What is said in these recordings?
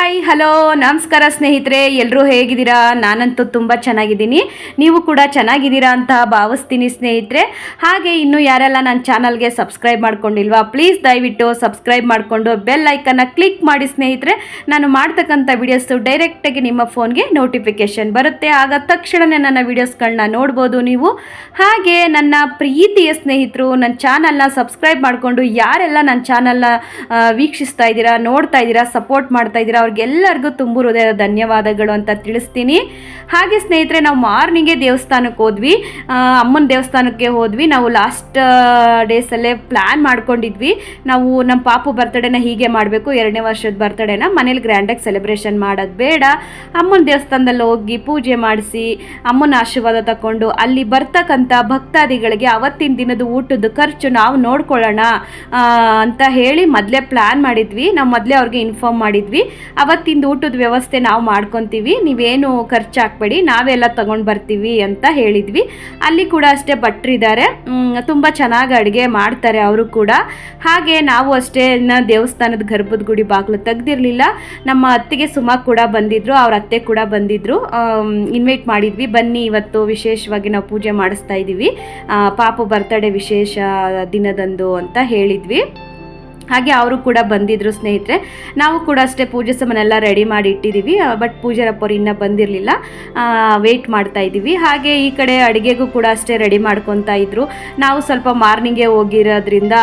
Hi hello ನಮಸ್ಕಾರ ಸ್ನೇಹಿತರೆ ಎಲ್ಲರೂ ಹೇಗಿದ್ದೀರಾ? ನಾನಂತೂ ತುಂಬ ಚೆನ್ನಾಗಿದ್ದೀನಿ. ನೀವು ಕೂಡ ಚೆನ್ನಾಗಿದ್ದೀರಾ ಅಂತ ಭಾವಿಸ್ತೀನಿ ಸ್ನೇಹಿತರೆ. ಹಾಗೆ ಇನ್ನು ಯಾರೆಲ್ಲ ನನ್ನ ಚಾನಲ್ಗೆ ಸಬ್ಸ್ಕ್ರೈಬ್ ಮಾಡ್ಕೊಂಡಿಲ್ವಾ, ಪ್ಲೀಸ್ ದಯವಿಟ್ಟು ಸಬ್ಸ್ಕ್ರೈಬ್ ಮಾಡಿಕೊಂಡು ಬೆಲ್ ಐಕನ್ನ ಕ್ಲಿಕ್ ಮಾಡಿ ಸ್ನೇಹಿತರೆ. ನಾನು ಮಾಡ್ತಕ್ಕಂಥ ವೀಡಿಯೋಸು ಡೈರೆಕ್ಟಾಗಿ ನಿಮ್ಮ ಫೋನ್ಗೆ ನೋಟಿಫಿಕೇಷನ್ ಬರುತ್ತೆ. ಆಗ ತಕ್ಷಣವೇ ನನ್ನ ವೀಡಿಯೋಸ್ಗಳನ್ನ ನೋಡ್ಬೋದು ನೀವು. ಹಾಗೆ ನನ್ನ ಪ್ರೀತಿಯ ಸ್ನೇಹಿತರು, ನನ್ನ ಚಾನಲ್ನ ಸಬ್ಸ್ಕ್ರೈಬ್ ಮಾಡಿಕೊಂಡು ಯಾರೆಲ್ಲ ನನ್ನ ಚಾನಲ್ನ ವೀಕ್ಷಿಸ್ತಾ ಇದ್ದೀರಾ, ನೋಡ್ತಾ ಇದ್ದೀರಾ, ಸಪೋರ್ಟ್ ಮಾಡ್ತಾ ಇದ್ದೀರಾ ಅವ್ರಿಗೆಲ್ಲರಿಗೂ ತುಂಬು ಹೃದಯದ ಧನ್ಯವಾದಗಳು ಅಂತ ತಿಳಿಸ್ತೀನಿ. ಹಾಗೆ ಸ್ನೇಹಿತರೆ, ನಾವು ಮಾರ್ನಿಂಗೇ ದೇವಸ್ಥಾನಕ್ಕೆ ಹೋದ್ವಿ. ಅಮ್ಮನ ದೇವಸ್ಥಾನಕ್ಕೆ ಹೋದ್ವಿ. ನಾವು ಲಾಸ್ಟ್ ಡೇಸಲ್ಲೇ ಪ್ಲ್ಯಾನ್ ಮಾಡ್ಕೊಂಡಿದ್ವಿ. ನಾವು ನಮ್ಮ ಪಾಪು ಬರ್ತಡೇನ ಹೀಗೆ ಮಾಡಬೇಕು. ಎರಡನೇ ವರ್ಷದ ಬರ್ತಡೇನ ಮನೇಲಿ ಗ್ರ್ಯಾಂಡಾಗಿ ಸೆಲೆಬ್ರೇಷನ್ ಮಾಡೋದು ಬೇಡ. ಅಮ್ಮನ ದೇವಸ್ಥಾನದಲ್ಲಿ ಹೋಗಿ ಪೂಜೆ ಮಾಡಿಸಿ, ಅಮ್ಮನ ಆಶೀರ್ವಾದ ತಗೊಂಡು ಅಲ್ಲಿ ಬರ್ತಕ್ಕಂಥ ಭಕ್ತಾದಿಗಳಿಗೆ ಅವತ್ತಿನ ದಿನದ ಊಟದ ಖರ್ಚು ನಾವು ನೋಡ್ಕೊಳ್ಳೋಣ ಅಂತ ಹೇಳಿ ಮೊದಲೇ ಪ್ಲ್ಯಾನ್ ಮಾಡಿದ್ವಿ. ನಾವು ಮೊದಲೇ ಅವ್ರಿಗೆ ಇನ್ಫಾರ್ಮ್ ಮಾಡಿದ್ವಿ. ಅವತ್ತಿಂದ ಊಟದ ವ್ಯವಸ್ಥೆ ನಾವು ಮಾಡ್ಕೊತೀವಿ. ನೀವೇನು ಖರ್ಚು ಹಾಕ್ಬೇಡಿ, ನಾವೆಲ್ಲ ತಗೊಂಡು ಬರ್ತೀವಿ ಅಂತ ಹೇಳಿದ್ವಿ. ಅಲ್ಲಿ ಕೂಡ ಅಷ್ಟೇ ಭಟ್ರಿದ್ದಾರೆ ತುಂಬ ಚೆನ್ನಾಗಿ ಅಡುಗೆ ಮಾಡ್ತಾರೆ ಅವರು ಕೂಡ. ಹಾಗೆ ನಾವು ಅಷ್ಟೇ ದೇವಸ್ಥಾನದ ಗರ್ಭದ ಗುಡಿ ಬಾಗಿಲು ತೆಗ್ದಿರಲಿಲ್ಲ. ನಮ್ಮ ಅತ್ತಿಗೆ ಸುಮಾ ಕೂಡ ಬಂದಿದ್ರು, ಅವ್ರ ಅತ್ತೆ ಕೂಡ ಬಂದಿದ್ರು. ಇನ್ವೈಟ್ ಮಾಡಿದ್ವಿ. ಬನ್ನಿ, ಇವತ್ತು ವಿಶೇಷವಾಗಿ ನಾವು ಪೂಜೆ ಮಾಡಿಸ್ತಾ ಇದ್ದೀವಿ ಪಾಪು ಬರ್ತಡೇ ವಿಶೇಷ ದಿನದಂದು ಅಂತ ಹೇಳಿದ್ವಿ. ಹಾಗೆ ಅವರು ಕೂಡ ಬಂದಿದ್ರು ಸ್ನೇಹಿತರೆ. ನಾವು ಕೂಡ ಅಷ್ಟೇ ಪೂಜೆ ಸಾಮಾನೆಲ್ಲ ರೆಡಿ ಮಾಡಿ ಇಟ್ಟಿದ್ದೀವಿ ಬಟ್ ಪೂಜಾರಪ್ಪರು ಇನ್ನೂ ಬಂದಿರಲಿಲ್ಲ. ವೆಯ್ಟ್ ಮಾಡ್ತಾ ಇದ್ದೀವಿ. ಹಾಗೆ ಈ ಕಡೆ ಅಡುಗೆಗೂ ಕೂಡ ಅಷ್ಟೇ ರೆಡಿ ಮಾಡ್ಕೊತಾ ಇದ್ರು. ನಾವು ಸ್ವಲ್ಪ ಮಾರ್ನಿಂಗೇ ಹೋಗಿರೋದ್ರಿಂದ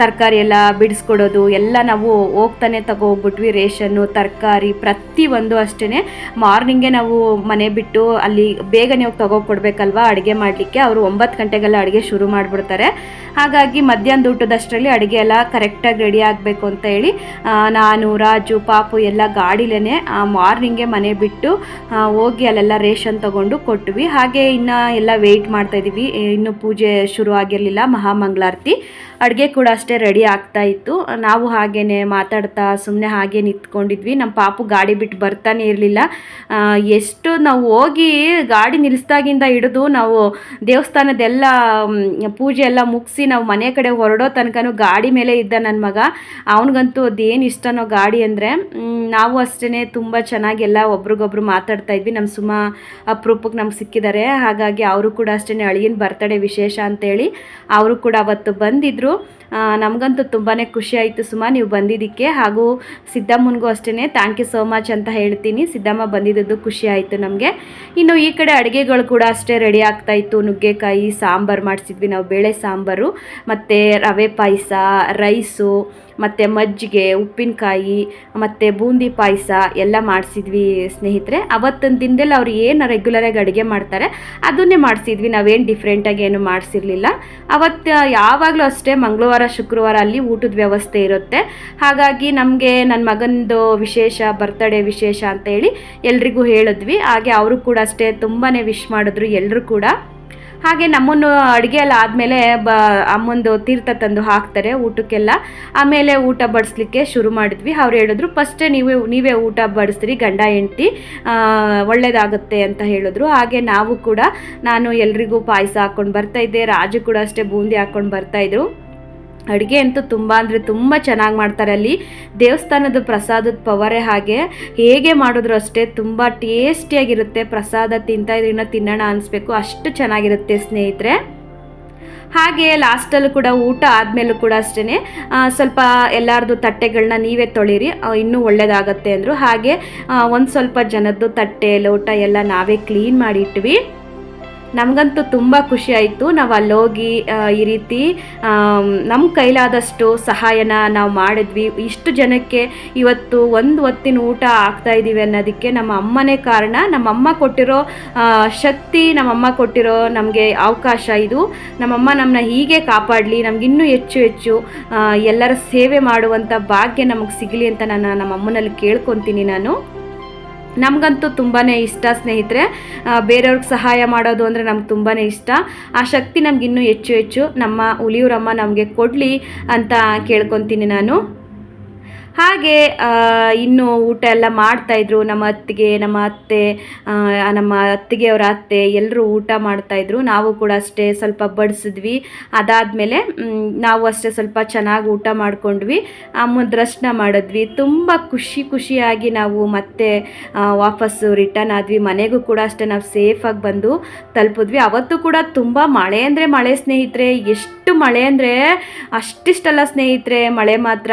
ತರಕಾರಿ ಎಲ್ಲ ಬಿಡಿಸ್ಕೊಡೋದು, ಎಲ್ಲ ನಾವು ಹೋಗ್ತಾನೆ ತಗೋ ಹೋಗ್ಬಿಟ್ವಿ ರೇಷನ್ನು, ತರಕಾರಿ ಪ್ರತಿಯೊಂದು ಅಷ್ಟೇ ಮಾರ್ನಿಂಗೇ ನಾವು ಮನೆ ಬಿಟ್ಟು ಅಲ್ಲಿ ಬೇಗನೆ ಹೋಗಿ ತಗೋ ಕೊಡ್ಬೇಕಲ್ವಾ ಅಡುಗೆ ಮಾಡಲಿಕ್ಕೆ, ಅವರು ಒಂಬತ್ತು ಗಂಟೆಗೆಲ್ಲ ಅಡುಗೆ ಶುರು ಮಾಡಿಬಿಡ್ತಾರೆ. ಹಾಗಾಗಿ ಮಧ್ಯಾಹ್ನ ಊಟದಷ್ಟರಲ್ಲಿ ಅಡುಗೆ ಎಲ್ಲ ಕರೆಕ್ಟಾಗಿ ರೆಡಿ ಆಗಬೇಕು ಅಂತ ಹೇಳಿ ನಾನು, ರಾಜು, ಪಾಪು ಎಲ್ಲ ಗಾಡಿಲೇ ಮಾರ್ನಿಂಗೆ ಮನೆ ಬಿಟ್ಟು ಹೋಗಿ ಅಲ್ಲೆಲ್ಲ ರೇಷನ್ ತಗೊಂಡು ಕೊಟ್ವಿ. ಹಾಗೆ ಇನ್ನು ಎಲ್ಲ ವೆಯ್ಟ್ ಮಾಡ್ತಾ ಇದ್ದೀವಿ ಇನ್ನು ಪೂಜೆ ಶುರು ಆಗಿರಲಿಲ್ಲ ಮಹಾಮಂಗಳಾರತಿ. ಅಡುಗೆ ಕೂಡ ಅಷ್ಟೇ ರೆಡಿ ಆಗ್ತಾ ಇತ್ತು. ನಾವು ಹಾಗೇನೆ ಮಾತಾಡ್ತಾ ಸುಮ್ಮನೆ ಹಾಗೆ ನಿಂತ್ಕೊಂಡಿದ್ವಿ. ನಮ್ಮ ಪಾಪು ಗಾಡಿ ಬಿಟ್ಟು ಬರ್ತಾನೆ ಇರಲಿಲ್ಲ. ಎಷ್ಟು ನಾವು ಹೋಗಿ ಗಾಡಿ ನಿಲ್ಲಿಸ್ದಾಗಿಂದ ಹಿಡಿದು ನಾವು ದೇವಸ್ಥಾನದೆಲ್ಲ ಪೂಜೆ ಎಲ್ಲ ಮುಗಿಸಿ ನಾವು ಮನೆ ಕಡೆ ಹೊರಡೋ ತನಕನೂ ಗಾಡಿ ಮೇಲೆ ಇದ್ದ ನನ್ನ ಮಗ. ಅವನಿಗಂತೂ ಅದೇನು ಇಷ್ಟನೋ ಗಾಡಿ ಅಂದರೆ ನಾವು ಅಷ್ಟೇ ತುಂಬ ಚೆನ್ನಾಗೆಲ್ಲ ಒಬ್ರಿಗೊಬ್ರು ಮಾತಾಡ್ತಾ ಇದ್ವಿ. ನಮ್ಮ ಸುಮ ಅಪರೂಪಕ್ಕೆ ನಮ್ಗೆ ಸಿಕ್ಕಿದ್ದಾರೆ ಹಾಗಾಗಿ ಅವರು ಕೂಡ ಅಷ್ಟೇ ಅಳಿಯನ ಬರ್ತಡೇ ವಿಶೇಷ ಅಂತೇಳಿ, ಅವರು ಕೂಡ ಅವತ್ತು ಬಂದಿದ್ದರು ನಮಗಂತೂ ತುಂಬಾ ಖುಷಿ ಆಯಿತು ಸುಮಾ, ನೀವು ಬಂದಿದ್ದಕ್ಕೆ. ಹಾಗೂ ಸಿದ್ದಮ್ಮನಿಗೂ ಅಷ್ಟೇ ಥ್ಯಾಂಕ್ ಯು ಸೋ ಮಚ್ ಅಂತ ಹೇಳ್ತೀನಿ. ಸಿದ್ದಮ್ಮ ಬಂದಿದ್ದದ್ದು ಖುಷಿ ಆಯಿತು ನಮಗೆ. ಇನ್ನು ಈ ಕಡೆ ಅಡುಗೆಗಳು ಕೂಡ ಅಷ್ಟೇ ರೆಡಿ ಆಗ್ತಾ ಇತ್ತು. ನುಗ್ಗೆಕಾಯಿ, ಸಾಂಬಾರು ಮಾಡಿಸಿದ್ವಿ ನಾವು, ಬೇಳೆ ಸಾಂಬಾರು, ಮತ್ತು ರವೆ ಪಾಯಸ, ರೈಸು, ಮತ್ತು ಮಜ್ಜಿಗೆ, ಉಪ್ಪಿನಕಾಯಿ, ಮತ್ತು ಬೂಂದಿ ಪಾಯಸ ಎಲ್ಲ ಮಾಡಿಸಿದ್ವಿ ಸ್ನೇಹಿತರೆ. ಅವತ್ತಿನ ದಿನದಲ್ಲಿ ಅವ್ರು ಏನು ರೆಗ್ಯುಲರಾಗಿ ಅಡುಗೆ ಮಾಡ್ತಾರೆ, ಅದನ್ನೇ ಮಾಡಿಸಿದ್ವಿ. ನಾವೇನು ಡಿಫ್ರೆಂಟಾಗಿ ಏನು ಮಾಡಿಸಿರ್ಲಿಲ್ಲ. ಅವತ್ತು ಯಾವಾಗಲೂ ಅಷ್ಟೇ, ಮಂಗಳವಾರ ಶುಕ್ರವಾರ ಅಲ್ಲಿ ಊಟದ ವ್ಯವಸ್ಥೆ ಇರುತ್ತೆ. ಹಾಗಾಗಿ ನಮಗೆ ನನ್ನ ಮಗನದು ವಿಶೇಷ ಬರ್ತಡೇ ವಿಶೇಷ ಅಂತ ಹೇಳಿ ಎಲ್ರಿಗೂ ಹೇಳಿದ್ವಿ. ಹಾಗೆ ಅವರು ಕೂಡ ಅಷ್ಟೇ ತುಂಬಾ ವಿಶ್ ಮಾಡಿದ್ರು ಎಲ್ಲರೂ ಕೂಡ. ಹಾಗೆ ನಮ್ಮನ್ನು ಅಡುಗೆ ಆದಮೇಲೆ ಬ, ಅಮ್ಮಂದು ತೀರ್ಥ ತಂದು ಹಾಕ್ತಾರೆ ಊಟಕ್ಕೆಲ್ಲ. ಆಮೇಲೆ ಊಟ ಬಡಿಸ್ಲಿಕ್ಕೆ ಶುರು ಮಾಡಿದ್ವಿ. ಅವ್ರು ಹೇಳಿದ್ರು, ಫಸ್ಟೇ ನೀವೇ ನೀವೇ ಊಟ ಬಡಿಸ್ರಿ, ಗಂಡ, ಹೆಂಡ್ತಿ ಒಳ್ಳೇದಾಗುತ್ತೆ ಅಂತ ಹೇಳಿದ್ರು. ಹಾಗೆ ನಾವು ಕೂಡ, ನಾನು ಎಲ್ರಿಗೂ ಪಾಯಸ ಹಾಕ್ಕೊಂಡು ಬರ್ತಾಯಿದ್ದೆ ರಾಜು ಕೂಡ ಅಷ್ಟೇ ಬೂಂದಿ ಹಾಕ್ಕೊಂಡು ಬರ್ತಾಯಿದ್ರು ಅಡುಗೆ ಅಂತೂ ತುಂಬ ಅಂದರೆ ತುಂಬ ಚೆನ್ನಾಗಿ ಮಾಡ್ತಾರೆ ಅಲ್ಲಿ. ದೇವಸ್ಥಾನದ ಪ್ರಸಾದದ ಪವರೇ ಹಾಗೆ ಹೇಗೆ ಮಾಡಿದ್ರು ಅಷ್ಟೇ ತುಂಬ ಟೇಸ್ಟಿಯಾಗಿರುತ್ತೆ. ಪ್ರಸಾದ ತಿಂತ ಇದ್ರಿಂದ ತಿನ್ನೋಣ ಅನಿಸ್ಬೇಕು. ಅಷ್ಟು ಚೆನ್ನಾಗಿರುತ್ತೆ ಸ್ನೇಹಿತರೆ. ಹಾಗೆ ಲಾಸ್ಟಲ್ಲೂ ಕೂಡ ಊಟ ಆದಮೇಲೂ ಕೂಡ ಅಷ್ಟೇ ಸ್ವಲ್ಪ ಎಲ್ಲರದು ತಟ್ಟೆಗಳನ್ನ ನೀವೇ ತೊಳಿರಿ. ಇನ್ನೂ ಒಳ್ಳೆಯದಾಗತ್ತೆ ಅಂದರು. ಹಾಗೆ ಒಂದು ಸ್ವಲ್ಪ ಜನದ್ದು ತಟ್ಟೆ, ಲೋಟ ಎಲ್ಲ ನಾವೇ ಕ್ಲೀನ್ ಮಾಡಿ ಇಟ್ವಿ. ನಮಗಂತೂ ತುಂಬ ಖುಷಿ ಆಯಿತು. ನಾವು ಅಲ್ಲೋಗಿ ಹೋಗಿ ಈ ರೀತಿ ನಮ್ಮ ಕೈಲಾದಷ್ಟು ಸಹಾಯನ ನಾವು ಮಾಡಿದ್ವಿ. ಇಷ್ಟು ಜನಕ್ಕೆ ಇವತ್ತು ಒಂದು ಹೊತ್ತಿನ ಊಟ ಆಗ್ತಾ ಇದ್ದೀವಿ ಅನ್ನೋದಕ್ಕೆ ನಮ್ಮ ಅಮ್ಮನೇ ಕಾರಣ. ನಮ್ಮಮ್ಮ ಕೊಟ್ಟಿರೋ ಶಕ್ತಿ ನಮ್ಮಮ್ಮ ಕೊಟ್ಟಿರೋ ನಮಗೆ ಅವಕಾಶ ಇದು. ನಮ್ಮಮ್ಮ ನಮ್ಮನ್ನ ಹೀಗೆ ಕಾಪಾಡಲಿ ನಮಗಿನ್ನೂ ಹೆಚ್ಚು ಹೆಚ್ಚು ಎಲ್ಲರ ಸೇವೆ ಮಾಡುವಂಥ ಭಾಗ್ಯ ನಮಗೆ ಸಿಗಲಿ ಅಂತ ನಾನು ನಮ್ಮ ಅಮ್ಮನಲ್ಲಿ ಕೇಳ್ಕೊತೀನಿ ನಾನು. ನಮಗಂತೂ ತುಂಬಾ ಇಷ್ಟ, ಸ್ನೇಹಿತರೆ. ಬೇರೆಯವ್ರಿಗೆ ಸಹಾಯ ಮಾಡೋದು ಅಂದರೆ ನಮ್ಗೆ ತುಂಬಾ ಇಷ್ಟ. ಆ ಶಕ್ತಿ ನಮಗಿನ್ನೂ ಹೆಚ್ಚು ಹೆಚ್ಚು ನಮ್ಮ ಹುಲಿಯೂರಮ್ಮ ನಮಗೆ ಕೊಡಲಿ ಅಂತ ಕೇಳ್ಕೊತೀನಿ ನಾನು. ಹಾಗೆ ಇನ್ನು ಊಟ ಎಲ್ಲ ಮಾಡ್ತಾಯಿದ್ರು ನಮ್ಮ ಅತ್ತಿಗೆ, ನಮ್ಮ ಅತ್ತೆ ನಮ್ಮ ಅತ್ತಿಗೆ ಅವರ ಅತ್ತೆ ಎಲ್ಲರೂ ಊಟ ಮಾಡ್ತಾಯಿದ್ರು ನಾವು ಕೂಡ ಅಷ್ಟೇ ಸ್ವಲ್ಪ ಬಡಿಸಿದ್ವಿ. ಅದಾದಮೇಲೆ ನಾವು ಅಷ್ಟೇ ಸ್ವಲ್ಪ ಚೆನ್ನಾಗಿ ಊಟ ಮಾಡ್ಕೊಂಡ್ವಿ. ದರ್ಶನ ಮಾಡಿದ್ವಿ. ತುಂಬ ಖುಷಿ ಖುಷಿಯಾಗಿ ನಾವು ಮತ್ತೆ ವಾಪಸ್ಸು ರಿಟರ್ನ್ ಆದ್ವಿ. ಮನೆಗೂ ಕೂಡ ಅಷ್ಟೇ ನಾವು ಸೇಫಾಗಿ ಬಂದು ತಲುಪಿದ್ವಿ. ಅವತ್ತು ಕೂಡ ತುಂಬ ಮಳೆ ಅಂದರೆ ಮಳೆ ಸ್ನೇಹಿತರೆ. ಎಷ್ಟು ಮಳೆ ಅಂದರೆ ಅಷ್ಟಿಷ್ಟಲ್ಲ ಸ್ನೇಹಿತರೆ. ಮಳೆ ಮಾತ್ರ.